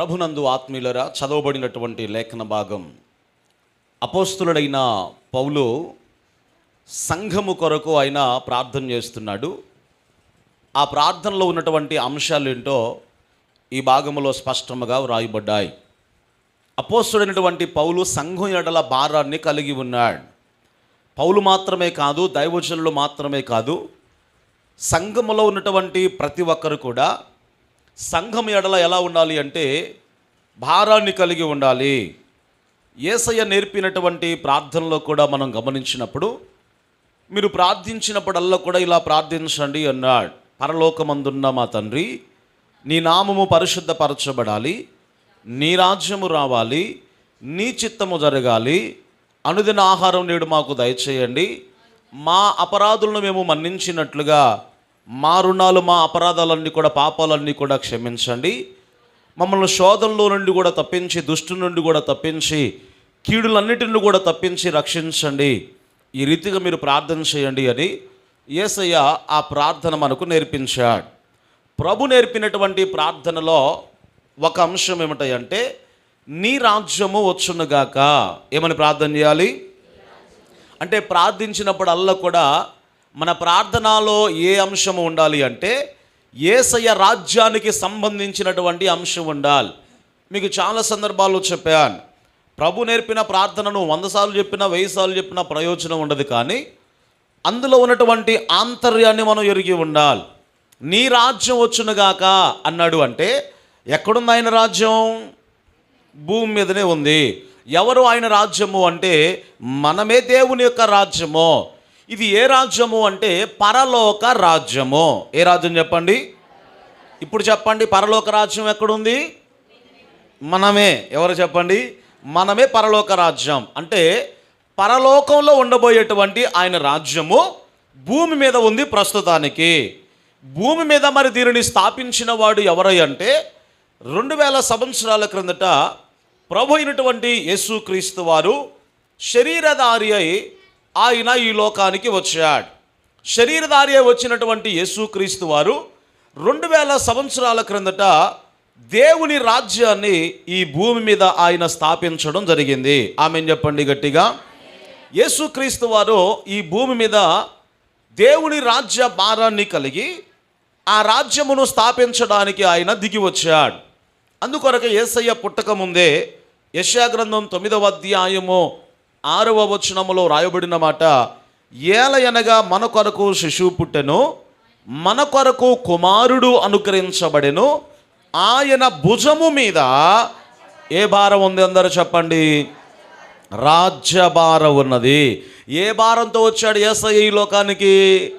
ప్రభునందు ఆత్మీయులరా చదవబడినటువంటి లేఖన భాగం. అపోస్తులుడైన పౌలు సంఘము కొరకు ఆయన ప్రార్థన చేస్తున్నాడు. ఆ ప్రార్థనలో ఉన్నటువంటి అంశాలు ఏంటో ఈ భాగంలో స్పష్టముగా వ్రాయబడ్డాయి. అపోస్తుడైనటువంటి పౌలు సంఘం ఎడల భారాన్ని కలిగి ఉన్నాడు. పౌలు మాత్రమే కాదు దైవజనులు మాత్రమే కాదు సంఘములో ఉన్నటువంటి ప్రతి ఒక్కరు కూడా సంఘం ఎడల ఎలా ఉండాలి అంటే భారాన్ని కలిగి ఉండాలి. ఏసయ్య నేర్పినటువంటి ప్రార్థనలో కూడా మనం గమనించినప్పుడు మీరు ప్రార్థించినప్పుడల్లా కూడా ఇలా ప్రార్థించండి అన్నాడు. పరలోకమందున్న మా తండ్రి నీ నామము పరిశుద్ధపరచబడాలి నీ రాజ్యము రావాలి నీ చిత్తము జరగాలి అనుదిన ఆహారం నేడు మాకు దయచేయండి. మా అపరాధులను మేము మన్నించినట్లుగా మా రుణాలు మా అపరాధాలన్నీ కూడా పాపాలన్నీ కూడా క్షమించండి. మమ్మల్ని శోధంలో నుండి కూడా తప్పించి దుష్టు నుండి కూడా తప్పించి కీడులన్నిటిని కూడా తప్పించి రక్షించండి. ఈ రీతిగా మీరు ప్రార్థన చేయండి అని యేసయ్య ఆ ప్రార్థన మనకు నేర్పించాడు. ప్రభు నేర్పినటువంటి ప్రార్థనలో ఒక అంశం ఏమిటంటే నీ రాజ్యము వచ్చునుగాక ఏమని ప్రార్థన చేయాలి? అంటే ప్రార్థించినప్పుడల్లా కూడా మన ప్రార్థనలో ఏ అంశము ఉండాలి అంటే ఏసయ్య రాజ్యానికి సంబంధించినటువంటి అంశం ఉండాలి. మీకు చాలా సందర్భాల్లో చెప్పాను. ప్రభు నేర్పిన ప్రార్థనను వంద సార్లు చెప్పినా వెయ్యి సార్లు చెప్పినా ప్రయోజనం ఉండదు కానీ అందులో ఉన్నటువంటి ఆంతర్యాన్ని మనం ఎరిగి ఉండాలి. నీ రాజ్యం వచ్చునుగాక అన్నాడు అంటే ఎక్కడుంది ఆయన రాజ్యం? భూమి మీదనే ఉంది. ఎవరు ఆయన రాజ్యము అంటే మనమే దేవుని యొక్క రాజ్యము. ఇది ఏ రాజ్యము అంటే పరలోక రాజ్యము. ఏ రాజ్యం చెప్పండి? ఇప్పుడు చెప్పండి పరలోక రాజ్యం ఎక్కడుంది? మనమే. ఎవరు చెప్పండి? మనమే పరలోక రాజ్యం. అంటే పరలోకంలో ఉండబోయేటువంటి ఆయన రాజ్యము భూమి మీద ఉంది ప్రస్తుతానికి. భూమి మీద మరి దీనిని స్థాపించిన వాడు ఎవరై అంటే రెండు వేల సంవత్సరాల క్రిందట ప్రభు అయినటువంటి యేసుక్రీస్తు వారు శరీరధారి అయి ఆయన ఈ లోకానికి వచ్చాడు. శరీరధారి వచ్చినటువంటి యేసుక్రీస్తు వారు రెండు వేల సంవత్సరాల క్రిందట దేవుని రాజ్యాన్ని ఈ భూమి మీద ఆయన స్థాపించడం జరిగింది. ఆమె చెప్పండి గట్టిగా. యేసుక్రీస్తు వారు ఈ భూమి మీద దేవుని రాజ్య భారాన్ని కలిగి ఆ రాజ్యమును స్థాపించడానికి ఆయన దిగి వచ్చాడు. అందుకొరకు యేసయ్య పుట్టక ముందే యశాగ్రంథం తొమ్మిదవ అధ్యాయము ఆరవ వచనములో రాయబడిన మాట ఏలయనగా మన కొరకు శిశువు పుట్టెను మన కొరకు కుమారుడు అనుగ్రహించబడెను ఆయన భుజము మీద ఏ భారం ఉంది అందరూ చెప్పండి? రాజ్యభారం ఉన్నది. ఏ భారంతో వచ్చాడు ఏసఐ ఈ లోకానికి?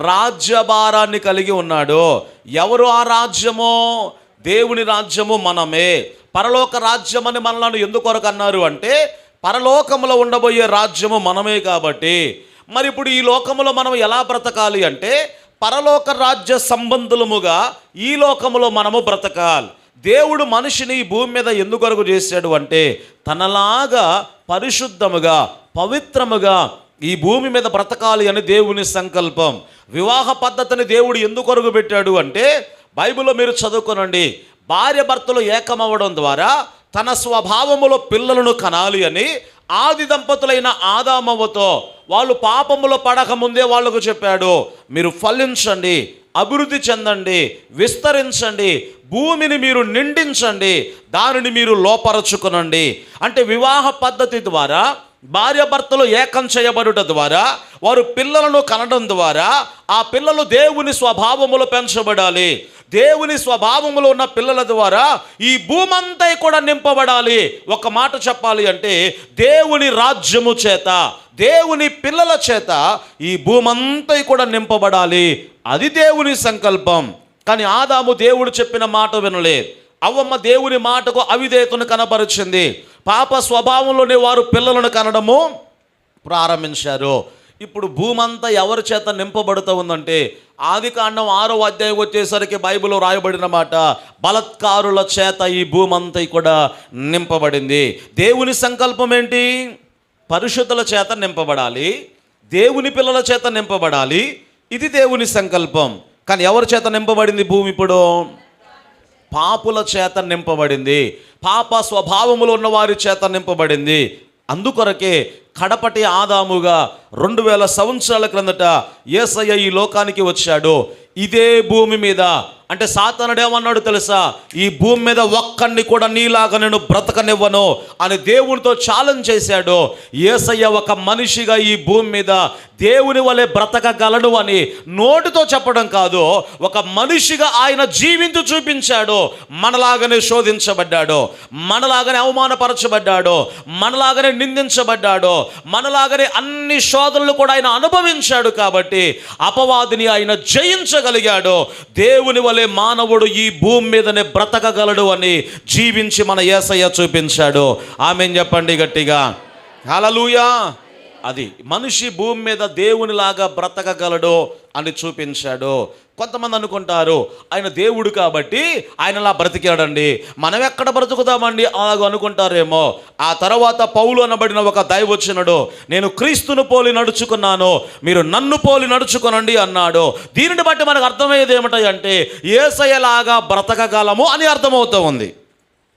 రాజ్యభారాన్ని కలిగి ఉన్నాడు. ఎవరు ఆ రాజ్యము? దేవుని రాజ్యము మనమే. పరలోక రాజ్యం అని మనలను ఎందుకొరకు అన్నారు అంటే పరలోకములో ఉండబోయే రాజ్యము మనమే కాబట్టి. మరి ఇప్పుడు ఈ లోకములో మనం ఎలా బ్రతకాలి అంటే పరలోక రాజ్య సంబంధులముగా ఈ లోకములో మనము బ్రతకాలి. దేవుడు మనిషిని భూమి మీద ఎందుకొరకు చేశాడు అంటే తనలాగా పరిశుద్ధముగా పవిత్రముగా ఈ భూమి మీద బ్రతకాలి అని దేవుని సంకల్పం. వివాహ పద్ధతిని దేవుడు ఎందుకొరకు పెట్టాడు అంటే బైబిల్లో మీరు చదువుకోనండి. భార్య భర్తలు ఏకమవ్వడం ద్వారా తన స్వభావములో పిల్లలను కనాలి అని ఆది దంపతులైన ఆదామవ్వతో వాళ్ళు పాపములో పడకముందే వాళ్ళకు చెప్పాడు మీరు ఫలించండి అభివృద్ధి చెందండి విస్తరించండి భూమిని మీరు నిండించండి దానిని మీరు లోపరచుకునండి. అంటే వివాహ పద్ధతి ద్వారా భార్యాభర్తలు ఏకం చేయబడుట ద్వారా వారు పిల్లలను కనడం ద్వారా ఆ పిల్లలు దేవుని స్వభావములో పెంచబడాలి. దేవుని స్వభావములో ఉన్న పిల్లల ద్వారా ఈ భూమంతా కూడా నింపబడాలి. ఒక మాట చెప్పాలి అంటే దేవుని రాజ్యము చేత దేవుని పిల్లల చేత ఈ భూమంతా కూడా నింపబడాలి. అది దేవుని సంకల్పం. కానీ ఆదాము దేవుడు చెప్పిన మాట వినలేదు. అవ్వమ్మ దేవుని మాటకు అవిధేయతను కనపరిచింది పాప స్వభావంలోనే వారు పిల్లలను కనడము ప్రారంభించారు. ఇప్పుడు భూమంతా ఎవరి చేత నింపబడుతూ ఉందంటే ఆది కాండం ఆరో అధ్యాయం వచ్చేసరికి బైబిల్లో రాయబడిన మాట బలత్కారుల చేత ఈ భూమంతా కూడా నింపబడింది. దేవుని సంకల్పం ఏంటి? పరిశుద్ధుల చేత నింపబడాలి దేవుని పిల్లల చేత నింపబడాలి ఇది దేవుని సంకల్పం. కానీ ఎవరి చేత నింపబడింది భూమి ఇప్పుడు? పాపుల చేత నింపబడింది పాప స్వభావములు ఉన్న వారి చేత నింపబడింది. అందుకొరకే కడపటి ఆదాముగా రెండు వేల సంవత్సరాల క్రిందట ఏసయ్య ఈ లోకానికి వచ్చాడు. ఇదే భూమి మీద. అంటే సాతానుడు ఏమన్నాడు తెలుసా? ఈ భూమి మీద ఒక్కడిని కూడా నీలాగా నేను బ్రతకనివ్వను అని దేవునితో ఛాలెంజ్ చేశాడు. ఏసయ్య ఒక మనిషిగా ఈ భూమి మీద దేవుని వలె బ్రతకగలడు అని నోటితో చెప్పడం కాదు ఒక మనిషిగా ఆయన జీవించి చూపించాడు. మనలాగానే శోధించబడ్డాడు. మనలాగానే అవమానపరచబడ్డాడు. మనలాగానే నిందించబడ్డాడు. మనలాగనే అన్ని శోధనలు కూడా ఆయన అనుభవించాడు కాబట్టి అపవాదిని ఆయన జయించగలిగాడు. దేవుని వలె మానవుడు ఈ భూమి మీదనే బ్రతకగలడు అని జీవించి మన ఏసయ్య చూపించాడు. ఆమె చెప్పండి గట్టిగా. హలలుయా అది మనిషి భూమి మీద దేవునిలాగా బ్రతకగలడు అని చూపించాడు. కొంతమంది అనుకుంటారు ఆయన దేవుడు కాబట్టి ఆయనలా బ్రతికాడండి. మనం ఎక్కడ బ్రతుకుతామండి? అలాగ అనుకుంటారేమో. ఆ తర్వాత పౌలు అనబడిన ఒక దైవచనుడు నేను క్రీస్తును పోలి నడుచుకున్నాను మీరు నన్ను పోలి నడుచుకునండి అన్నాడు. దీనిని బట్టి మనకు అర్థమయ్యేది ఏమిటంటే ఏసయ్యలాగా బ్రతకగలము అని అర్థమవుతూ ఉంది.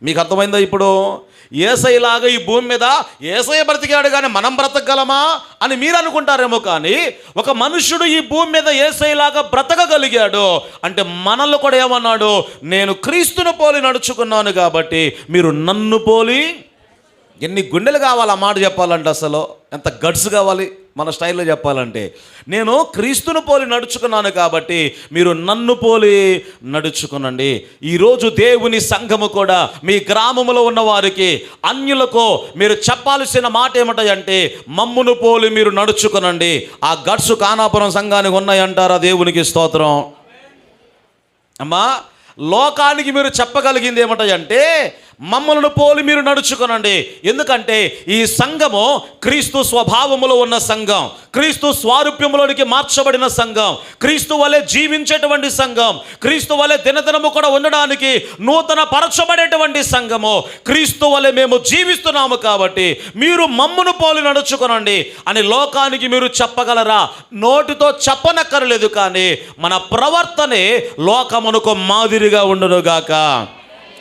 మీకు అర్థమైందా ఇప్పుడు? ఏసైలాగా ఈ భూమి మీద ఏసై బ్రతికాడు కానీ మనం బ్రతకగలమా అని మీరు అనుకుంటారేమో కానీ ఒక మనుష్యుడు ఈ భూమి మీద ఏసైలాగా బ్రతకగలిగాడు అంటే మనల్ని కూడా ఏమన్నాడు? నేను క్రీస్తును పోలి నడుచుకున్నాను కాబట్టి మీరు నన్ను పోలి ఎన్ని గుండెలు కావాలి ఆ మాట చెప్పాలంటే అసలు? ఎంత గడ్స్ కావాలి? మన స్టైల్లో చెప్పాలంటే నేను క్రీస్తును పోలి నడుచుకున్నాను కాబట్టి మీరు నన్ను పోలి నడుచుకునండి. ఈరోజు దేవుని సంఘము కూడా మీ గ్రామములో ఉన్న వారికి అన్యులకు మీరు చెప్పాల్సిన మాట ఏమిటంటే మమ్మును పోలి మీరు నడుచుకునండి. ఆ గడ్సు కానాపురం సంఘానికి ఉన్నాయంటారా దేవునికి స్తోత్రం? అమ్మా లోకానికి మీరు చెప్పగలిగింది ఏమిటంటే మమ్మలను పోలి మీరు నడుచుకునండి. ఎందుకంటే ఈ సంఘము క్రీస్తు స్వభావములో ఉన్న సంఘం క్రీస్తు స్వారూప్యములోనికి మార్చబడిన సంఘం క్రీస్తు వలె జీవించేటువంటి సంఘం క్రీస్తు వలె దినదినము కూడా ఉండడానికి నూతన పరచబడేటువంటి సంఘము క్రీస్తు వలె మేము జీవిస్తున్నాము కాబట్టి మీరు మమ్మను పోలి నడుచుకునండి అని లోకానికి మీరు చెప్పగలరా? నోటితో చెప్పనక్కర్లేదు కానీ మన ప్రవర్తనే లోకమునకు మాదిరిగా ఉండునుగాక.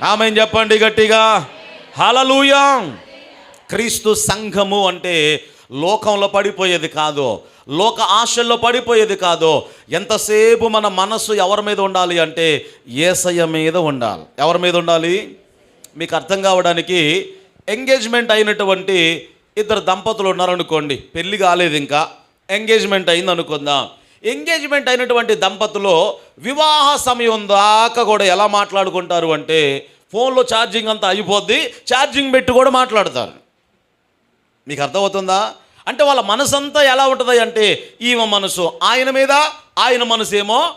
ఆమె చెప్పండి గట్టిగా. హలలుయా క్రీస్తు సంఘము అంటే లోకంలో పడిపోయేది కాదు. లోక ఆశల్లో పడిపోయేది కాదు. ఎంతసేపు మన మనస్సు ఎవరి మీద ఉండాలి అంటే ఏసయ్య మీద ఉండాలి. ఎవరి మీద ఉండాలి? మీకు అర్థం కావడానికి ఎంగేజ్మెంట్ అయినటువంటి ఇద్దరు దంపతులు ఉన్నారనుకోండి. పెళ్ళి కాలేదు ఇంకా. ఎంగేజ్మెంట్ అయింది అనుకుందాం ఎంగేజ్మెంట్ అయినటువంటి దంపతులు వివాహ సమయం దాకా కూడా ఎలా మాట్లాడుకుంటారు అంటే ఫోన్లో ఛార్జింగ్ అంతా అయిపోద్ది ఛార్జింగ్ పెట్టి కూడా మాట్లాడతారు. మీకు అర్థమవుతుందా? అంటే వాళ్ళ మనసంతా ఎలా ఉంటుంది అంటే ఈమె మనసు ఆయన మీద ఆయన మనసు ఏమో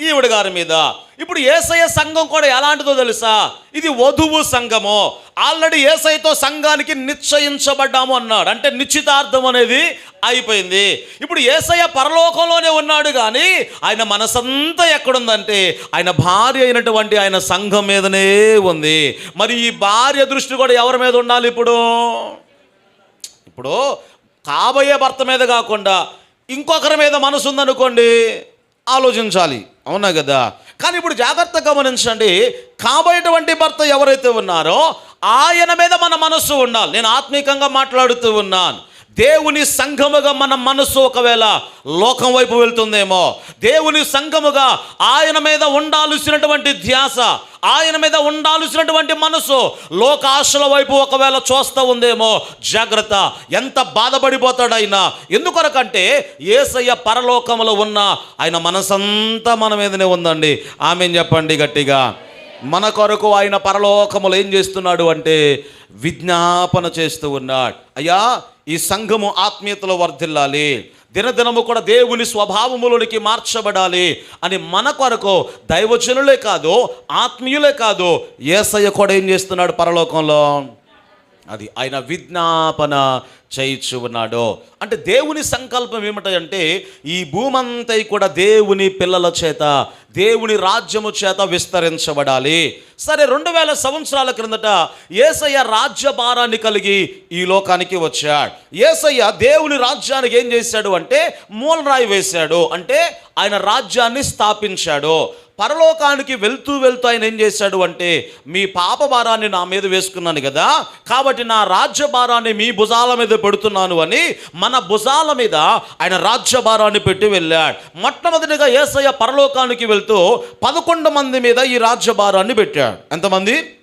ఈవిడ గారి మీద. ఇప్పుడు ఏసయ్య సంఘం కూడా ఎలాంటిదో తెలుసా? ఇది వధువు సంఘము. ఆల్రెడీ ఏసైతో సంఘానికి నిశ్చయించబడ్డాము అన్నాడు. అంటే నిశ్చితార్థం అనేది అయిపోయింది. ఇప్పుడు ఏసయ్య పరలోకంలోనే ఉన్నాడు కానీ ఆయన మనసంతా ఎక్కడుందంటే ఆయన భార్య అయినటువంటి ఆయన సంఘం మీదనే ఉంది. మరి ఈ భార్య దృష్టి కూడా ఎవరి మీద ఉండాలి ఇప్పుడు? ఇప్పుడు కాబోయే భర్త మీద కాకుండా ఇంకొకరి మీద మనసు ఉందనుకోండి ఆలోచించాలి. అవునా కదా? కానీ ఇప్పుడు జాగ్రత్త గమనించండి. కాబోయేటువంటి భర్త ఎవరైతే ఉన్నారో ఆయన మీద మన మనస్సు ఉండాలి. నేను ఆత్మీకంగా మాట్లాడుతూ ఉన్నాను. దేవుని సంఘముగా మన మనస్సు ఒకవేళ లోకం వైపు వెళ్తుందేమో దేవుని సంఘముగా ఆయన మీద ఉండాల్సినటువంటి ధ్యాస ఆయన మీద ఉండాల్సినటువంటి మనసు లోక ఆశల వైపు ఒకవేళ చూస్తూ ఉందేమో జాగ్రత్త. ఎంత బాధపడిపోతాడు ఆయన ఎందుకొరకంటే ఏసయ్య పరలోకములో ఉన్న ఆయన మనసంతా మన మీదనే ఉందండి. ఆమె చెప్పండి గట్టిగా. మన కొరకు ఆయన పరలోకములు ఏం చేస్తున్నాడు అంటే విజ్ఞాపన చేస్తూ ఉన్నాడు. అయ్యా ఈ సంఘము ఆత్మీయతలో వర్ధిల్లాలి. దినదినము కూడా దేవుని స్వభావములోనికి మార్చబడాలి అని మన కొరకు దైవజనులే కాదు ఆత్మీయులే కాదు ఏసయ్య కూడా ఏం చేస్తున్నాడు పరలోకంలో? అది ఆయన విజ్ఞాపన చేయించు ఉన్నాడో అంటే దేవుని సంకల్పం ఏమిటంటే ఈ భూమంతా కూడా దేవుని పిల్లల చేత దేవుని రాజ్యము చేత విస్తరించబడాలి. సరే రెండు వేల సంవత్సరాల క్రిందట ఏసయ్య రాజ్య భారాన్ని కలిగి ఈ లోకానికి వచ్చాడు. ఏసయ్య దేవుని రాజ్యానికి ఏం చేశాడు అంటే మూలరాయి వేశాడు. అంటే ఆయన రాజ్యాన్ని స్థాపించాడు. పరలోకానికి వెళ్తూ వెళ్తూ ఆయన ఏం చేశాడు అంటే మీ పాప భారాన్ని నా మీద వేసుకున్నాను కదా కాబట్టి నా రాజ్య భారాన్ని మీ భుజాల మీద పెడుతున్నాను అని మన భుజాల మీద ఆయన రాజ్య భారాన్ని పెట్టి వెళ్ళాడు. మొట్టమొదటిగా ఏసయ్య పరలోకానికి వెళ్తూ పదకొండు మంది మీద ఈ రాజ్య భారాన్ని పెట్టాడు. ఎంతమంది?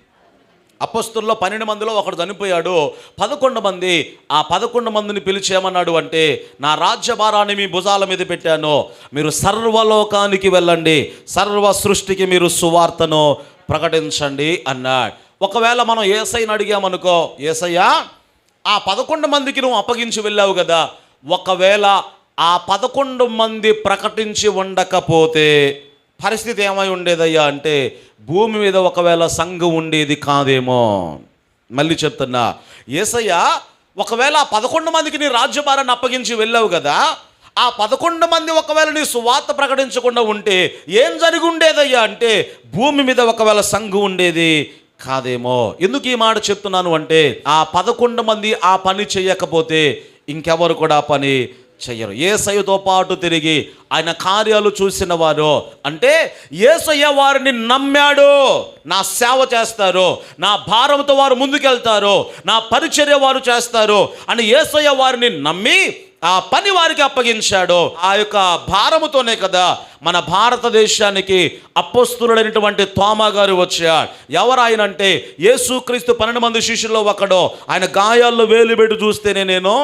అపస్తుల్లో పన్నెండు మందిలో ఒకడు చనిపోయాడు. పదకొండు మంది ఆ పదకొండు మందిని పిలిచేమన్నాడు అంటే నా రాజ్యభారాన్ని మీ భుజాల మీద పెట్టాను. మీరు సర్వలోకానికి వెళ్ళండి. సర్వ సృష్టికి మీరు సువార్తను ప్రకటించండి అన్నాడు. ఒకవేళ మనం ఏసైని అడిగామనుకో ఏసయ్యా ఆ పదకొండు మందికి నువ్వు అప్పగించి వెళ్ళావు కదా. ఒకవేళ ఆ పదకొండు మంది ప్రకటించి ఉండకపోతే పరిస్థితి ఏమై ఉండేదయ్యా అంటే భూమి మీద ఒకవేళ సంఘం ఉండేది కాదేమో. మళ్ళీ చెప్తున్నా ఏసయ్య ఒకవేళ ఆ పదకొండు మందికి నీ రాజ్యభారాన్ని అప్పగించి వెళ్ళావు కదా ఆ పదకొండు మంది ఒకవేళ నీ సువార్త ప్రకటించకుండా ఉంటే ఏం జరిగి ఉండేదయ్యా అంటే భూమి మీద ఒకవేళ సంఘం ఉండేది కాదేమో. ఎందుకు ఈ మాట చెప్తున్నాను అంటే ఆ పదకొండు మంది ఆ పని చేయకపోతే ఇంకెవరు కూడా ఆ పని చెయ్యరు ఏసయ్యతో పాటు తిరిగి ఆయన కార్యాలు చూసిన వారు అంటే ఏసయ్య వారిని నమ్మాడు. నా సేవ చేస్తారు. నా భారంతో వారు ముందుకెళ్తారు. నా పరిచర్య వారు చేస్తారు అని ఏసయ్య వారిని నమ్మి ఆ పని వారికి అప్పగించాడు. ఆ యొక్క భారముతోనే కదా మన భారతదేశానికి అప్పస్తులైనటువంటి తోమా గారు వచ్చాడు ఎవరు ఆయన అంటే యేసుక్రీస్తు పన్నెండు మంది శిష్యుల్లో ఒకడు. ఆయన గాయాల్లో వేలు పెట్టి చూస్తేనే నేను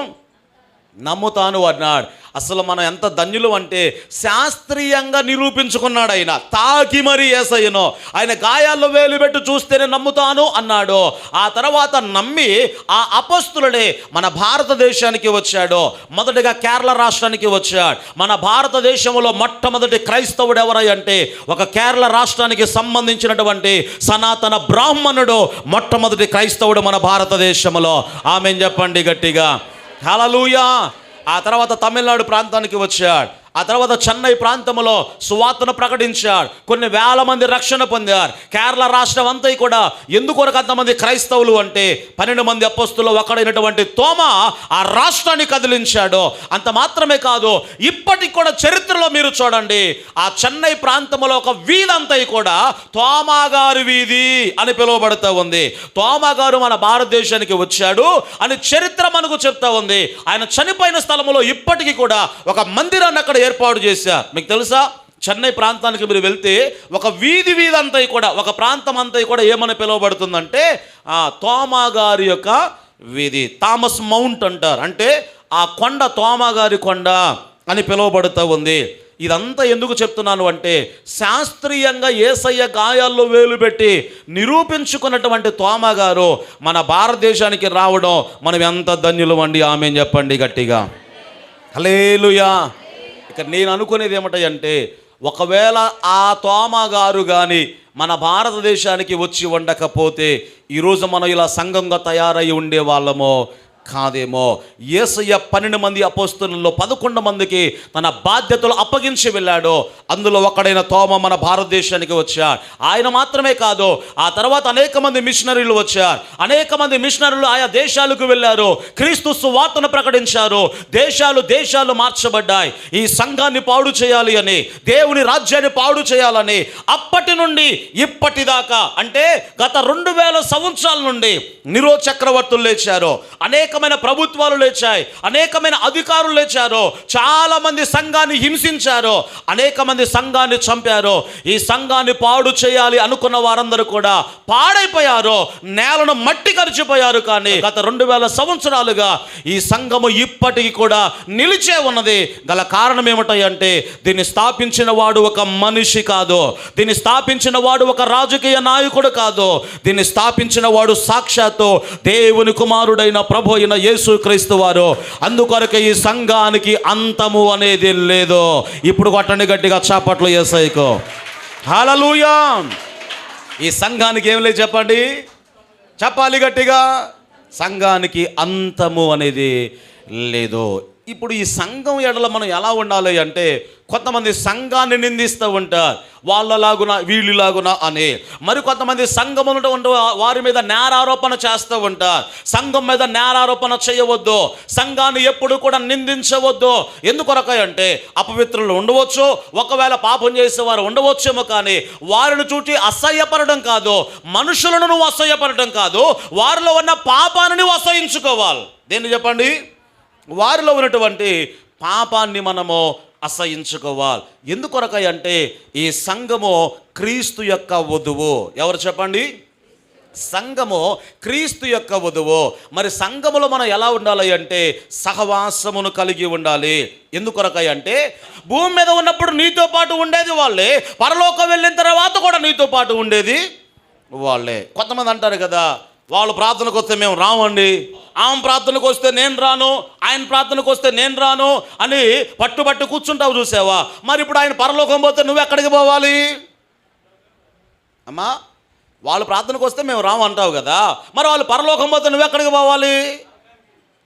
నమ్ముతాను అన్నాడు. అసలు మనం ఎంత ధన్యులు అంటే శాస్త్రీయంగా నిరూపించుకున్నాడు ఆయన. తాకి మరి ఏసయ్యను. ఆయన గాయాల్లో వేలు పెట్టి చూస్తేనే నమ్ముతాను అన్నాడు. ఆ తర్వాత నమ్మి ఆ అపస్తులడే మన భారతదేశానికి వచ్చాడు. మొదటిగా కేరళ రాష్ట్రానికి వచ్చాడు. మన భారతదేశంలో మొట్టమొదటి క్రైస్తవుడు ఎవరై అంటే ఒక కేరళ రాష్ట్రానికి సంబంధించినటువంటి సనాతన బ్రాహ్మణుడు మొట్టమొదటి క్రైస్తవుడు మన భారతదేశంలో. ఆమె చెప్పండి గట్టిగా. హలలుయా ఆ తర్వాత తమిళనాడు ప్రాంతానికి వచ్చాడు. ఆ తర్వాత చెన్నై ప్రాంతంలో సువార్తను ప్రకటించాడు. కొన్ని వేల మంది రక్షణ పొందారు. కేరళ రాష్ట్రం అంతా కూడా ఎందుకొరకు అంతమంది క్రైస్తవులు అంటే పన్నెండు మంది అప్పస్తులు ఒకడైనటువంటి తోమ ఆ రాష్ట్రాన్ని కదిలించాడు. అంత మాత్రమే కాదు ఇప్పటికి కూడా చరిత్రలో మీరు చూడండి ఆ చెన్నై ప్రాంతంలో ఒక వీధంతా కూడా తోమాగారు వీధి అని పిలువబడుతూ ఉంది. తోమగారు మన భారతదేశానికి వచ్చాడు అని చరిత్ర మనకు చెప్తా ఉంది. ఆయన చనిపోయిన స్థలంలో ఇప్పటికీ కూడా ఒక మందిరాన్ని అక్కడ ఏర్పాటు చేశారు మీకు తెలుసా? చెన్నై ప్రాంతానికి మీరు వెళ్తే ఒక వీధి వీధి అంతా కూడా ఒక ప్రాంతం అంతా కూడా ఏమని పిలువబడుతుందంటే ఆ తోమా గారి యొక్క వీధి థామస్ మౌంట్ అంటారు. అంటే ఆ కొండ తోమా గారి కొండ అని పిలువబడుతూ ఉంది. ఇదంతా ఎందుకు చెప్తున్నాను అంటే శాస్త్రీయంగా ఏసయ్య గాయాల్లో వేలు పెట్టి నిరూపించుకున్నటువంటి తోమ గారు మన భారతదేశానికి రావడం మనం ఎంత ధన్యులు అండి. ఆమె చెప్పండి గట్టిగా. హలేలుయా నేను అనుకునేది ఏమిటంటే ఒకవేళ ఆ తోమ గారు కానీ మన భారతదేశానికి వచ్చి ఉండకపోతే ఈరోజు మనం ఇలా సంఘంగా తయారై ఉండేవాళ్ళమో కాదేమో? ఏసయ్య పన్నెండు మంది అపోస్తులలో పదకొండు మందికి తన బాధ్యతలు అప్పగించి వెళ్ళాడు. అందులో ఒకడైన తోమ మన భారతదేశానికి వచ్చాడు. ఆయన మాత్రమే కాదు ఆ తర్వాత అనేక మంది మిషనరీలు వచ్చారు. అనేక మంది మిషనరీలు ఆయా దేశాలకు వెళ్ళారు. క్రీస్తు సువార్తను ప్రకటించారు. దేశాలు దేశాలు మార్చబడ్డాయి. ఈ సంఘాన్ని పాడు చేయాలి అని దేవుని రాజ్యాన్ని పాడు చేయాలని అప్పటి నుండి ఇప్పటిదాకా అంటే గత రెండు వేల సంవత్సరాల నుండి నిరో చక్రవర్తులు లేచారు. అనేకమైన ప్రభుత్వాలు లేచాయి అనేకమైన అధికారులు లేచారు చాలా మంది సంఘాన్ని హింసించారు అనేక మంది సంఘాన్ని చంపారు. ఈ సంఘాన్ని పాడు చేయాలి అనుకున్న వారందరూ కూడా పాడైపోయారు నేలను మట్టి కరిచిపోయారు కానీ గత రెండు వేల సంవత్సరాలుగా ఈ సంఘము ఇప్పటికి కూడా నిలిచే ఉన్నది. గల కారణం ఏమిటంటే దీన్ని స్థాపించిన వాడు ఒక మనిషి కాదు దీన్ని స్థాపించిన వాడు ఒక రాజకీయ నాయకుడు కాదు దీన్ని స్థాపించిన వాడు సాక్షాత్తు దేవుని కుమారుడైన ప్రభు అయిన యేసు క్రీస్తు వారు అందుకొరకు ఈ సంఘానికి అంతము అనేది లేదు. ఇప్పుడు కొట్టండి గట్టిగా చాపట్లు ఏసైకో. హలలుయా ఈ సంఘానికి ఏం లేదు చెప్పండి. చెప్పాలి గట్టిగా. సంఘానికి అంతము అనేది లేదు. ఇప్పుడు ఈ సంఘం ఎడల మనం ఎలా ఉండాలి అంటే కొంతమంది సంఘాన్ని నిందిస్తూ ఉంటారు. వాళ్ళలాగున వీళ్ళలాగున అని. మరి కొంతమంది సంఘం ఉన్నటువంటి వారి మీద నేరారోపణ చేస్తూ ఉంటారు. సంఘం మీద నేరారోపణ చేయవద్దు. సంఘాన్ని ఎప్పుడు కూడా నిందించవద్దు. ఎందుకొరకాయ అంటే అపవిత్రులు ఉండవచ్చు. ఒకవేళ పాపం చేసేవారు ఉండవచ్చేమో కానీ వారిని చూచి అసహ్యపడడం కాదు. మనుషులను నువ్వు అసహ్యపడడం కాదు. వారిలో ఉన్న పాపాన్ని నువ్వు అసహించుకోవాలి. దేన్ని చెప్పండి? వారిలో ఉన్నటువంటి పాపాన్ని మనము అసహించుకోవాలి. ఎందుకొరకై అంటే ఈ సంఘము క్రీస్తు యొక్క వధువు. ఎవరు చెప్పండి? సంఘము క్రీస్తు యొక్క వధువు. మరి సంఘములో మనం ఎలా ఉండాలి అంటే సహవాసమును కలిగి ఉండాలి. ఎందుకొరకై అంటే భూమి మీద ఉన్నప్పుడు నీతో పాటు ఉండేది వాళ్ళే. పరలోకం వెళ్ళిన తర్వాత కూడా నీతో పాటు ఉండేది వాళ్ళే. కొంతమంది అంటారు కదా వాళ్ళు ప్రార్థనకు వస్తే మేము రామండి. ఆమె ప్రార్థనకు వస్తే నేను రాను ఆయన ప్రార్థనకు వస్తే నేను రాను అని పట్టుబట్టు కూర్చుంటావు చూసావా? మరి ఇప్పుడు ఆయన పరలోకం పోతే నువ్వు ఎక్కడికి పోవాలి? అమ్మా వాళ్ళు ప్రార్థనకు వస్తే మేము రాము అంటావు కదా. మరి వాళ్ళు పరలోకం పోతే నువ్వు ఎక్కడికి పోవాలి?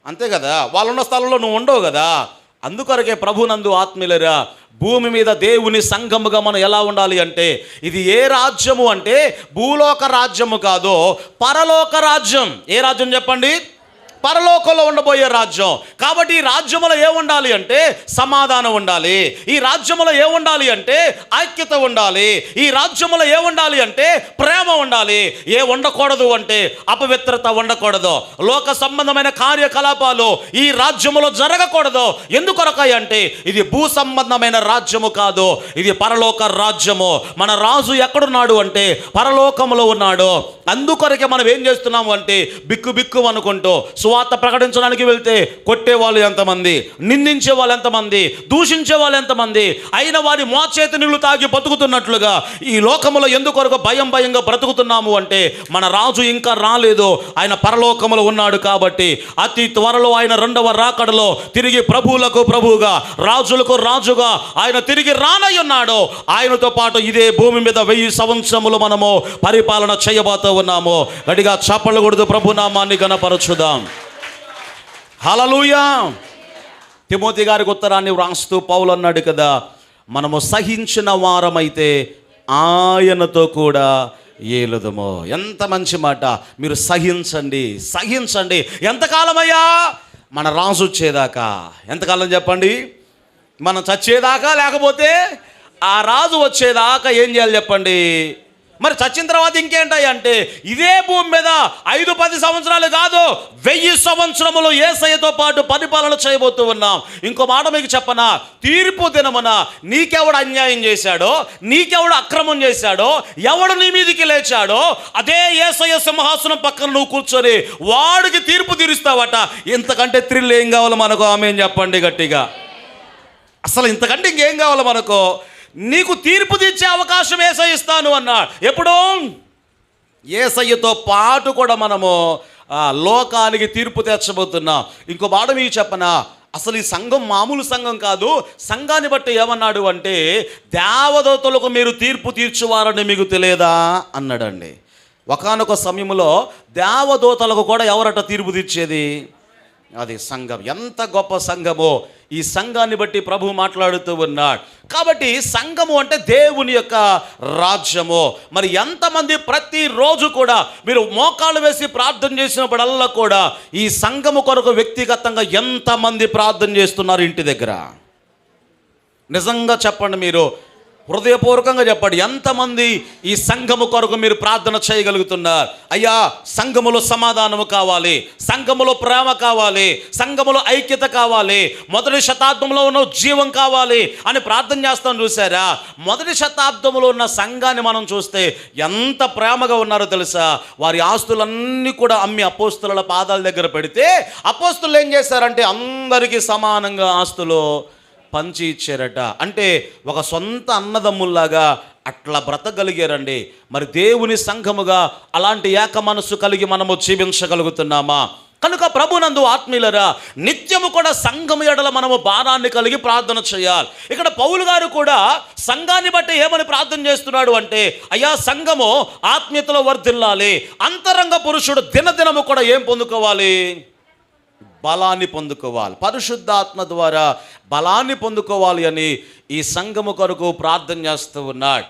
అంతే కదా. వాళ్ళు ఉన్న స్థలంలో నువ్వు ఉండవు కదా. అందుకొరకే ప్రభునందు ఆత్మీయులరా భూమి మీద దేవుని సంఘముగా మనం ఎలా ఉండాలి అంటే ఇది ఏ రాజ్యము అంటే భూలోక రాజ్యము కాదో పరలోక రాజ్యం. ఏ రాజ్యం చెప్పండి? పరలోకంలో ఉండబోయే రాజ్యం. కాబట్టి ఈ రాజ్యములో ఏ ఉండాలి అంటే సమాధానం ఉండాలి. ఈ రాజ్యములో ఏ ఉండాలి అంటే ఐక్యత ఉండాలి. ఈ రాజ్యములో ఏ ఉండాలి అంటే ప్రేమ ఉండాలి. ఏ ఉండకూడదు అంటే అపవిత్రత ఉండకూడదు. లోక సంబంధమైన కార్యకలాపాలు ఈ రాజ్యములో జరగకూడదు. ఎందుకొరకాయ అంటే ఇది భూ సంబంధమైన రాజ్యము కాదు. ఇది పరలోక రాజ్యము. మన రాజు ఎక్కడున్నాడు అంటే పరలోకములో ఉన్నాడు. అందుకొరకే మనం ఏం చేస్తున్నాము అంటే బిక్కు బిక్కు అనుకుంటూ సువార్త ప్రకటించడానికి వెళ్తే కొట్టే వాళ్ళు ఎంతమంది నిందించే వాళ్ళు ఎంతమంది దూషించే వాళ్ళు ఎంతమంది అయిన వారి మోచేతి నీళ్ళు తాగి బతుకుతున్నట్లుగా ఈ లోకములో ఎందుకొరకు భయం భయంగా బ్రతుకుతున్నాము అంటే మన రాజు ఇంకా రాలేదు ఆయన పరలోకములో ఉన్నాడు కాబట్టి అతి త్వరలో ఆయన రెండవ రాకడలో తిరిగి ప్రభువులకు ప్రభువుగా రాజులకు రాజుగా ఆయన తిరిగి రానై ఉన్నాడు. ఆయనతో పాటు ఇదే భూమి మీద వెయ్యి సంవత్సరములు మనము పరిపాలన చేయబోతూ ఉన్నాము. గడిగా చప్పలు కొడుతూ ప్రభునామాన్ని గణపరచుదాం హలలుయా తిమోతి గారికి ఉత్తరాన్ని వ్రాస్తూ పౌలు అన్నాడు కదా మనము సహించిన వారమైతే ఆయనతో కూడా ఏలుదమో. ఎంత మంచి మాట. మీరు సహించండి సహించండి. ఎంతకాలమయ్యా? మన రాజు వచ్చేదాకా. ఎంతకాలం చెప్పండి? మనం చచ్చేదాకా లేకపోతే ఆ రాజు వచ్చేదాకా ఏం చేయాలి చెప్పండి? మరి చచ్చిన తర్వాత ఇంకేంటాయి అంటే ఇదే భూమి మీద ఐదు పది సంవత్సరాలు కాదు వెయ్యి సంవత్సరములు ఏసయ్యతో పాటు పరిపాలన చేయబోతూ ఉన్నాం. ఇంకో మాట మీకు చెప్పనా? తీర్పు దినమున నీకెవడు అన్యాయం చేశాడో నీకెవడు అక్రమం చేశాడో ఎవడు నీ మీదికి లేచాడో అదే ఏసయ్య సింహాసనం పక్కన నువ్వు కూర్చొని వాడికి తీర్పు తీరుస్తావట. ఇంతకంటే థ్రిల్ ఏం కావాలో మనకు? ఆమె చెప్పండి గట్టిగా. అసలు ఇంతకంటే ఇంకేం కావాలి మనకు? నీకు తీర్పు తెచ్చే అవకాశం ఏసై ఇస్తాను అన్నాడు. ఎప్పుడు? ఏసయ్యతో పాటు కూడా మనము లోకానికి తీర్పు తెచ్చబోతున్నాం ఇంకో మాట మీకు చెప్పనా? అసలు ఈ సంఘం మామూలు సంఘం కాదు. సంఘాన్ని బట్టి ఏమన్నాడు అంటే దేవదూతలకు మీరు తీర్పు తీర్చువారని మీకు తెలియదా? అన్నాడండి. ఒకానొక సమయంలో దేవదూతలకు కూడా ఎవరట తీర్పు తీర్చేది? అది సంఘం. ఎంత గొప్ప సంఘమో. ఈ సంఘాన్ని బట్టి ప్రభు మాట్లాడుతూ ఉన్నాడు. కాబట్టి సంఘము అంటే దేవుని యొక్క రాజ్యము. మరి ఎంతమంది ప్రతిరోజు కూడా మీరు మోకాళ్ళు వేసి ప్రార్థన చేసినప్పుడల్లా కూడా ఈ సంఘము కొరకు వ్యక్తిగతంగా ఎంతమంది ప్రార్థన చేస్తున్నారు ఇంటి దగ్గర? నిజంగా చెప్పండి మీరు హృదయపూర్వకంగా చెప్పండి. ఎంతమంది ఈ సంఘము కొరకు మీరు ప్రార్థన చేయగలుగుతున్నారు? అయ్యా సంఘములో సమాధానము కావాలి సంఘములో ప్రేమ కావాలి సంఘములో ఐక్యత కావాలి మొదటి శతాబ్దంలో ఉన్న జీవం కావాలి అని ప్రార్థన చేస్తాం చూసారా మొదటి శతాబ్దంలో ఉన్న సంఘాన్ని మనం చూస్తే ఎంత ప్రేమగా ఉన్నారో తెలుసా? వారి ఆస్తులన్నీ కూడా అమ్మి అపోస్తుల పాదాల దగ్గర పెడితే అపోస్తులు ఏం చేశారంటే అందరికీ సమానంగా ఆస్తులు పంచి ఇచ్చారట. అంటే ఒక సొంత అన్నదమ్ముల్లాగా అట్లా బ్రతకగలిగారండి. మరి దేవుని సంఘముగా అలాంటి ఏక మనస్సు కలిగి మనము జీవించగలుగుతున్నామా? కనుక ప్రభునందు ఆత్మీయులరా నిత్యము కూడా సంఘము ఎడల మనము భారాన్ని కలిగి ప్రార్థన చేయాలి. ఇక్కడ పౌలు గారు కూడా సంఘాన్ని బట్టి ఏమని ప్రార్థన చేస్తున్నాడు అంటే అయ్యా సంఘము ఆత్మీయతలో వర్ధిల్లాలి. అంతరంగ పురుషుడు దినదినము కూడా ఏం పొందుకోవాలి? బలాన్ని పొందుకోవాలి. పరిశుద్ధాత్మ ద్వారా బలాన్ని పొందుకోవాలి అని ఈ సంఘము కొరకు ప్రార్థన చేస్తూ ఉన్నాడు.